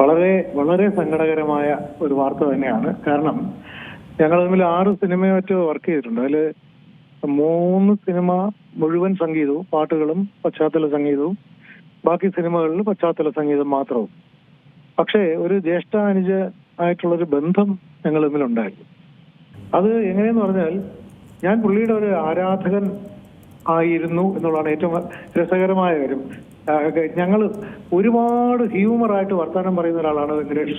വളരെ വളരെ സങ്കടകരമായ ഒരു വാർത്ത തന്നെയാണ്. കാരണം ഞങ്ങൾ തമ്മിൽ ആറ് സിനിമയൊക്കെ വർക്ക് ചെയ്തിട്ടുണ്ട്. അതിൽ മൂന്ന് സിനിമ മുഴുവൻ സംഗീതവും പാട്ടുകളും പശ്ചാത്തല സംഗീതവും ബാക്കി സിനിമകളിൽ പശ്ചാത്തല സംഗീതം മാത്രവും. പക്ഷേ ഒരു ജ്യേഷ്ഠ അനുജ ആയിട്ടുള്ളൊരു ബന്ധം ഞങ്ങൾ തമ്മിലുണ്ടായിരുന്നു. അത് എങ്ങനെയെന്ന് പറഞ്ഞാൽ ഞാൻ പുള്ളിയുടെ ഒരു ആരാധകൻ ആയിരുന്നു എന്നുള്ളതാണ് ഏറ്റവും രസകരമായ കാര്യം. ഞങ്ങൾ ഒരുപാട് ഹ്യൂമറായിട്ട് വർത്തമാനം പറയുന്ന ഒരാളാണ് വെങ്കടേഷ്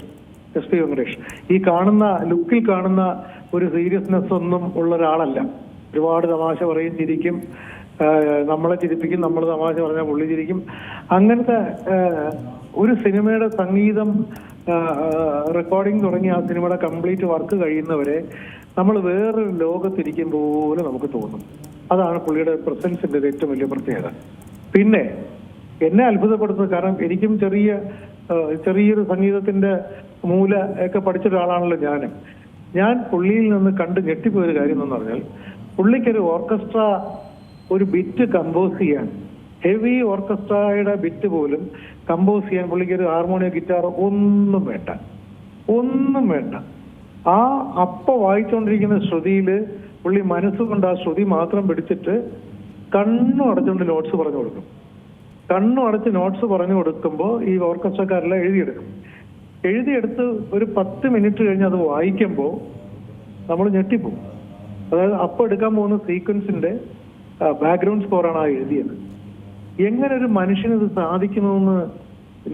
എസ് പി വെങ്കടേഷ്. ഈ കാണുന്ന ലുക്കിൽ കാണുന്ന ഒരു സീരിയസ്നെസ് ഒന്നും ഉള്ള ഒരാളല്ല. ഒരുപാട് തമാശ പറയും ചിരിക്കും. നമ്മളെ ചിരിപ്പിക്കും നമ്മൾ തമാശ പറഞ്ഞാൽ പുള്ളി ചിരിക്കും. അങ്ങനത്തെ ഒരു സിനിമയുടെ സംഗീതം റെക്കോർഡിംഗ് തുടങ്ങി ആ സിനിമയുടെ കംപ്ലീറ്റ് വർക്ക് കഴിയുന്നവരെ നമ്മൾ വേറൊരു ലോകത്തിരിക്കും പോലെ നമുക്ക് തോന്നും. അതാണ് പുള്ളിയുടെ പ്രസൻസിന്റെ ഏറ്റവും വലിയ പ്രത്യേകത. പിന്നെ എന്നെ അത്ഭുതപ്പെടുത്തുന്നത് കാരണം എനിക്കും ചെറിയ ചെറിയൊരു സംഗീതത്തിന്റെ മൂല ഒക്കെ പഠിച്ച ഒരാളാണല്ലോ ഞാൻ ഞാൻ പുള്ളിയിൽ നിന്ന് കണ്ട് ഞെട്ടിപ്പോയൊരു കാര്യം എന്ന് പറഞ്ഞാൽ പുള്ളിക്കൊരു ഓർക്കസ്ട്ര ഒരു ബിറ്റ് കമ്പോസ് ചെയ്യാൻ ഹെവി ഓർക്കസ്ട്രയുടെ ബിറ്റ് പോലും കമ്പോസ് ചെയ്യാൻ പുള്ളിക്ക് ഒരു ഹാർമോണിയം ഗിറ്റാർ ഒന്നും വേണ്ട. ഒന്നും വേണ്ട. ആ അപ്പ വായിച്ചുകൊണ്ടിരിക്കുന്ന ശ്രുതിയിൽ പുള്ളി മനസ്സുകൊണ്ട് ആ ശ്രുതി മാത്രം പിടിച്ചിട്ട് കണ്ണും അടച്ചുകൊണ്ട് നോട്ട്സ് പറഞ്ഞു കൊടുക്കും. കണ്ണും അടച്ച് നോട്ട്സ് പറഞ്ഞു കൊടുക്കുമ്പോൾ ഈ ഓർക്കസ്ട്രക്കാരെല്ലാം എഴുതിയെടുക്കും. എഴുതിയെടുത്ത് ഒരു പത്ത് മിനിറ്റ് കഴിഞ്ഞ് അത് വായിക്കുമ്പോൾ നമ്മൾ ഞെട്ടിപ്പോവും. അതായത് അപ്പോൾ എടുക്കാൻ പോകുന്ന സീക്വൻസിന്റെ ബാക്ക്ഗ്രൗണ്ട് സ്കോറാണ് ആ എഴുതിയത്. എങ്ങനെ ഒരു മനുഷ്യന് ഇത് സാധിക്കുന്നതെന്ന്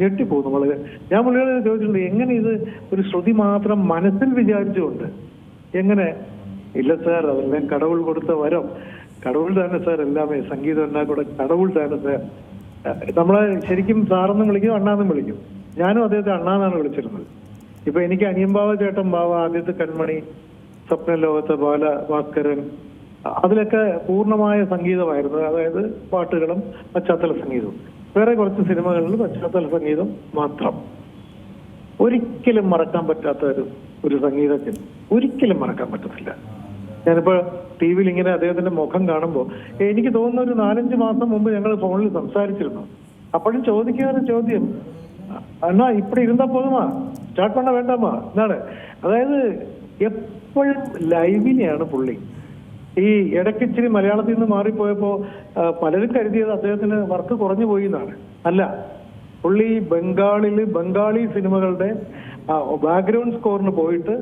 ഞെട്ടിപ്പോകും നമ്മൾ. ഞാൻ പുള്ളികളെ ചോദിച്ചിട്ടുണ്ട് എങ്ങനെ ഇത് ഒരു ശ്രുതി മാത്രം മനസ്സിൽ വിചാരിച്ചുകൊണ്ട് എങ്ങനെ? ഇല്ല സാർ അതെല്ലാം കടവുൾ കൊടുത്ത വരം. കടവുൾ തന്നെ സാർ എല്ലാമേ സംഗീതം എന്നാൽ കൂടെ കടവുൾ തന്നെ സാർ. നമ്മളെ ശരിക്കും സാറെന്നും വിളിക്കും അണ്ണാന്നും വിളിക്കും. ഞാനും അദ്ദേഹത്തെ അണ്ണാന്നാണ് വിളിച്ചിരുന്നത്. ഇപ്പൊ എനിക്ക് അനിയമ്പാവ ചേട്ടൻ ബാവ ആദ്യത്തെ കൺമണി സ്വപ്ന ലോകത്ത് ബാല ഭാസ്കരൻ അതിലൊക്കെ പൂർണമായ സംഗീതമായിരുന്നു. അതായത് പാട്ടുകളും പശ്ചാത്തല സംഗീതവും. വേറെ കുറച്ച് സിനിമകളിൽ പശ്ചാത്തല സംഗീതം മാത്രം. ഒരിക്കലും മറക്കാൻ പറ്റാത്ത ഒരു ഒരു സംഗീതജ്ഞൻ ഒരിക്കലും മറക്കാൻ പറ്റത്തില്ല. ഞാനിപ്പോ ടി വിയിൽ ഇങ്ങനെ അദ്ദേഹത്തിന്റെ മുഖം കാണുമ്പോൾ എനിക്ക് തോന്നുന്ന ഒരു നാലഞ്ച് മാസം മുമ്പ് ഞങ്ങൾ ഫോണിൽ സംസാരിച്ചിരുന്നു. അപ്പോഴും ചോദിക്കുന്ന ചോദ്യം അണ്ണാ ഇപ്പടി ഇരുന്നാ പോതുമാ സ്റ്റാർട്ട് പണ്ണ വേണ്ടാമാ? എന്നാണ്. അതായത് എപ്പോഴും ലൈവിനെയാണ് പുള്ളി. ഈ ഇടയ്ക്ക് ഇച്ചിരി മലയാളത്തിൽ നിന്ന് മാറിപ്പോയപ്പോ ആ, പലരും കരുതിയത് അദ്ദേഹത്തിന് വർക്ക് കുറഞ്ഞു പോയി എന്നാണ്. അല്ല പുള്ളി ബംഗാളിൽ ബംഗാളി സിനിമകളുടെ ബാക്ക്ഗ്രൗണ്ട് സ്കോറിന് പോയിട്ട്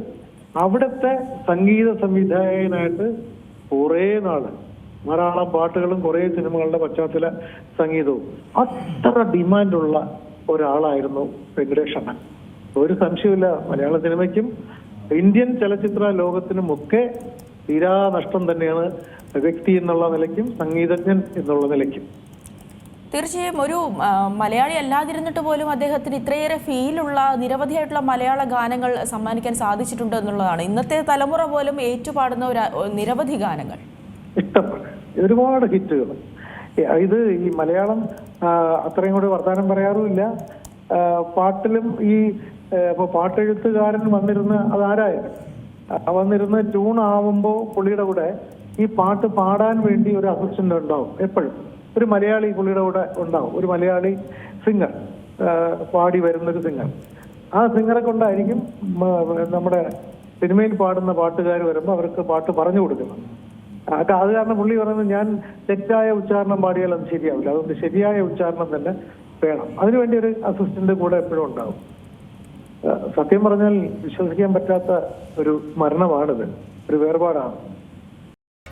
അവിടുത്തെ സംഗീത സംവിധായകനായിട്ട് കുറേ നാൾ ധാരാളം പാട്ടുകളും കുറേ സിനിമകളുടെ പശ്ചാത്തല സംഗീതവും. അത്ര ഡിമാൻഡുള്ള ഒരാളായിരുന്നു വെങ്കടേഷ് അണ്ണൻ ഒരു സംശയമില്ല മലയാള സിനിമയ്ക്കും ഇന്ത്യൻ ചലച്ചിത്ര ലോകത്തിനുമൊക്കെ തീരാ നഷ്ടം തന്നെയാണ് വ്യക്തി എന്നുള്ള നിലയ്ക്കും സംഗീതജ്ഞൻ എന്നുള്ള നിലയ്ക്കും. തീർച്ചയായും ഒരു മലയാളി അല്ലാതിരുന്നിട്ട് പോലും അദ്ദേഹത്തിന് ഇത്രയേറെ ഫീലുള്ള നിരവധിയായിട്ടുള്ള മലയാള ഗാനങ്ങൾ സമ്മാനിക്കാൻ സാധിച്ചിട്ടുണ്ട് എന്നുള്ളതാണ്. ഇന്നത്തെ തലമുറ പോലും ഏറ്റുപാടുന്ന ഒരു നിരവധി ഗാനങ്ങൾ. ഒരുപാട് ഹിറ്റുകൾ. ഇത് ഈ മലയാളം അത്രയും കൂടി വർത്താനം പറയാറുമില്ല. പാട്ടിലും ഈ ഇപ്പൊ പാട്ടെഴുത്തുകാരൻ വന്നിരുന്ന് അതാരായാലും വന്നിരുന്ന് ട്യൂൺ ആവുമ്പോൾ പുള്ളിയുടെ കൂടെ ഈ പാട്ട് പാടാൻ വേണ്ടി ഒരു അസിസ്റ്റന്റ് ഉണ്ടാവും എപ്പോഴും. ഒരു മലയാളി പുള്ളിയുടെ കൂടെ ഉണ്ടാവും. ഒരു മലയാളി സിംഗർ പാടി വരുന്നൊരു സിംഗർ ആ സിംഗറെ കൊണ്ടായിരിക്കും നമ്മുടെ സിനിമയിൽ പാടുന്ന പാട്ടുകാർ വരുമ്പോൾ അവർക്ക് പാട്ട് പറഞ്ഞു കൊടുക്കുന്നത്. അത് കാരണം പുള്ളി പറയുന്നത് ഞാൻ തെറ്റായ ഉച്ചാരണം പാടിയാൽ അത് ശരിയാവില്ല. അതുകൊണ്ട് ശരിയായ ഉച്ചാരണം തന്നെ വേണം. അതിനുവേണ്ടി ഒരു അസിസ്റ്റന്റ് കൂടെ എപ്പോഴും ഉണ്ടാവും. സത്യം പറഞ്ഞാൽ വിശ്വസിക്കാൻ പറ്റാത്ത ഒരു മരണമാണിത്. ഒരു വേർപാടാണ്.